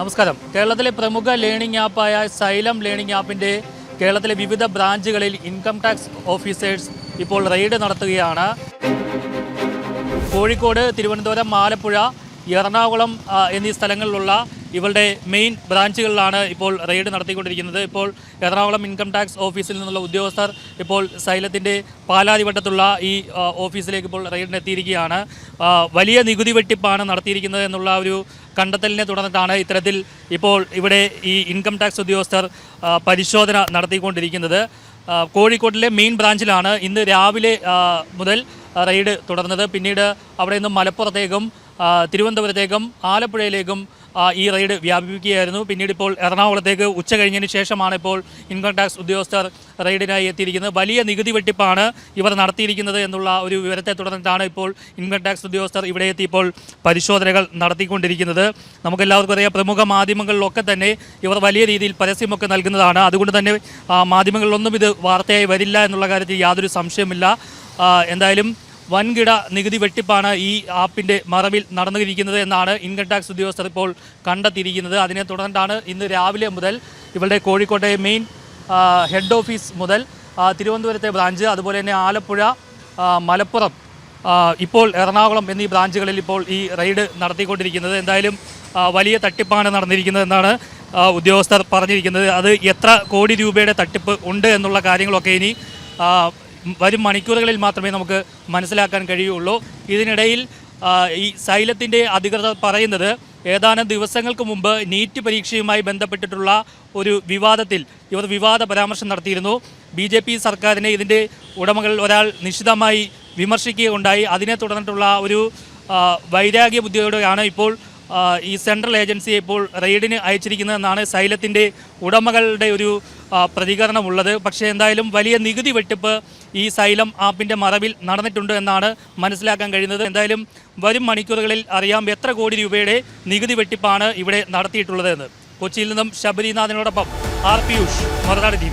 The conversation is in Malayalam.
നമസ്കാരം. കേരളത്തിലെ പ്രമുഖ ലേണിംഗ് ആപ്പായ സൈലം ലേണിംഗ് ആപ്പിന്റെ കേരളത്തിലെ വിവിധ ബ്രാഞ്ചുകളിൽ ഇൻകം ടാക്സ് ഓഫീസേഴ്സ് ഇപ്പോൾ റെയ്ഡ് നടത്തുകയാണ്. കോഴിക്കോട് തിരുവനന്തപുരം ആലപ്പുഴ എറണാകുളം എന്നീ സ്ഥലങ്ങളിലുള്ള ഇവരുടെ മെയിൻ ബ്രാഞ്ചുകളിലാണ് ഇപ്പോൾ റെയ്ഡ് നടത്തിക്കൊണ്ടിരിക്കുന്നത്. ഇപ്പോൾ എറണാകുളം ഇൻകം ടാക്സ് ഓഫീസിൽ നിന്നുള്ള ഉദ്യോഗസ്ഥർ ഇപ്പോൾ സൈലത്തിന്റെ പാലാതിവട്ടത്തുള്ള ഈ ഓഫീസിലേക്ക് ഇപ്പോൾ റെയ്ഡിനെത്തിയിരിക്കുകയാണ് വലിയ നികുതി വെട്ടിപ്പാണ് നടത്തിയിരിക്കുന്നത് എന്നുള്ള ഒരു കണ്ടെത്തലിനെ തുടർന്നിട്ടാണ് ഇത്തരത്തിൽ ഇപ്പോൾ ഇവിടെ ഈ ഇൻകം ടാക്സ് ഉദ്യോഗസ്ഥർ പരിശോധന നടത്തിക്കൊണ്ടിരിക്കുന്നത്. കോഴിക്കോട്ടിലെ മെയിൻ ബ്രാഞ്ചിലാണ് ഇന്ന് രാവിലെ മുതൽ റെയ്ഡ് തുടർന്നത്. പിന്നീട് അവിടെ നിന്നും മലപ്പുറത്തേക്കും തിരുവനന്തപുരത്തേക്കും ആലപ്പുഴയിലേക്കും ഈ റെയ്ഡ് വ്യാപിപ്പിക്കുകയായിരുന്നു. പിന്നീട് ഇപ്പോൾ എറണാകുളത്തേക്ക് ഉച്ച കഴിഞ്ഞതിന് ശേഷമാണ് ഇപ്പോൾ ഇൻകം ടാക്സ് ഉദ്യോഗസ്ഥർ റെയ്ഡിനായി എത്തിയിരിക്കുന്നത്. വലിയ നികുതി വെട്ടിപ്പാണ് ഇവർ നടത്തിയിരിക്കുന്നത് എന്നുള്ള ഒരു വിവരത്തെ തുടർന്നിട്ടാണ് ഇപ്പോൾ ഇൻകം ടാക്സ് ഉദ്യോഗസ്ഥർ ഇവിടെ എത്തി ഇപ്പോൾ പരിശോധനകൾ നടത്തിക്കൊണ്ടിരിക്കുന്നത്. നമുക്കെല്ലാവർക്കും അറിയാം പ്രമുഖ മാധ്യമങ്ങളിലൊക്കെ തന്നെ ഇവർ വലിയ രീതിയിൽ പരസ്യമൊക്കെ നൽകുന്നതാണ്. അതുകൊണ്ട് തന്നെ മാധ്യമങ്ങളിലൊന്നും ഇത് വാർത്തയായി വരില്ല എന്നുള്ള കാര്യത്തിൽ യാതൊരു സംശയമില്ല എന്തായാലും വൻകിട നികുതി വെട്ടിപ്പാണ് ഈ ആപ്പിന്റെ മറവിൽ നടന്നിരിക്കുന്നത് എന്നാണ് ഇൻകം ടാക്സ് ഉദ്യോഗസ്ഥർ ഇപ്പോൾ കണ്ടെത്തിയിരിക്കുന്നത്. അതിനെ തുടർന്നാണ് ഇന്ന് രാവിലെ മുതൽ ഇവരുടെ കോഴിക്കോട്ടെ മെയിൻ ഹെഡ് ഓഫീസ് മുതൽ തിരുവനന്തപുരത്തെ ബ്രാഞ്ച് അതുപോലെ തന്നെ ആലപ്പുഴ മലപ്പുറം ഇപ്പോൾ എറണാകുളം എന്നീ ബ്രാഞ്ചുകളിൽ ഇപ്പോൾ ഈ റെയ്ഡ് നടത്തിക്കൊണ്ടിരിക്കുന്നത്. എന്തായാലും വലിയ തട്ടിപ്പാണ് നടന്നിരിക്കുന്നത് എന്നാണ് ഉദ്യോഗസ്ഥർ പറഞ്ഞിരിക്കുന്നത്. അത് എത്ര കോടി രൂപയുടെ തട്ടിപ്പ് ഉണ്ട് എന്നുള്ള കാര്യങ്ങളൊക്കെ ഇനി വരും മണിക്കൂറുകളിൽ മാത്രമേ നമുക്ക് മനസ്സിലാക്കാൻ കഴിയുള്ളൂ. ഇതിനിടയിൽ ഈ സൈലത്തിന്റെ അധികൃതർ പറയുന്നത് ഏതാനും ദിവസങ്ങൾക്ക് മുമ്പ് നീറ്റ് പരീക്ഷയുമായി ബന്ധപ്പെട്ടിട്ടുള്ള ഒരു വിവാദത്തിൽ ഇവർ വിവാദ പരാമർശം നടത്തിയിരുന്നു. ബി ജെ പി സർക്കാരിനെ ഇതിന്റെ ഉടമകൾ ഒരാൾ നിശിതമായി വിമർശിക്കുകയുണ്ടായി. അതിനെ തുടർന്നിട്ടുള്ള ഒരു വൈരാഗ്യ ബുദ്ധിയോടെയാണ് ഇപ്പോൾ ഈ സെൻട്രൽ ഏജൻസിയെ ഇപ്പോൾ റെയ്ഡിന് അയച്ചിരിക്കുന്നതെന്നാണ് സൈലത്തിന്റെ ഉടമകളുടെ ഒരു പ്രതികരണമുള്ളത്. പക്ഷേ എന്തായാലും വലിയ നികുതി വെട്ടിപ്പ് ഈ സൈലം ആപ്പിന്റെ മറവിൽ നടന്നിട്ടുണ്ട് എന്നാണ് മനസ്സിലാക്കാൻ കഴിയുന്നത്. എന്തായാലും വരും മണിക്കൂറുകളിൽ അറിയാം എത്ര കോടി രൂപയുടെ നികുതി വെട്ടിപ്പാണ് ഇവിടെ നടത്തിയിട്ടുള്ളതെന്ന് കൊച്ചിയിൽ നിന്നും ശബരിനാഥിനോടൊപ്പം ആർ പിയൂഷ് മറുനാട് ടി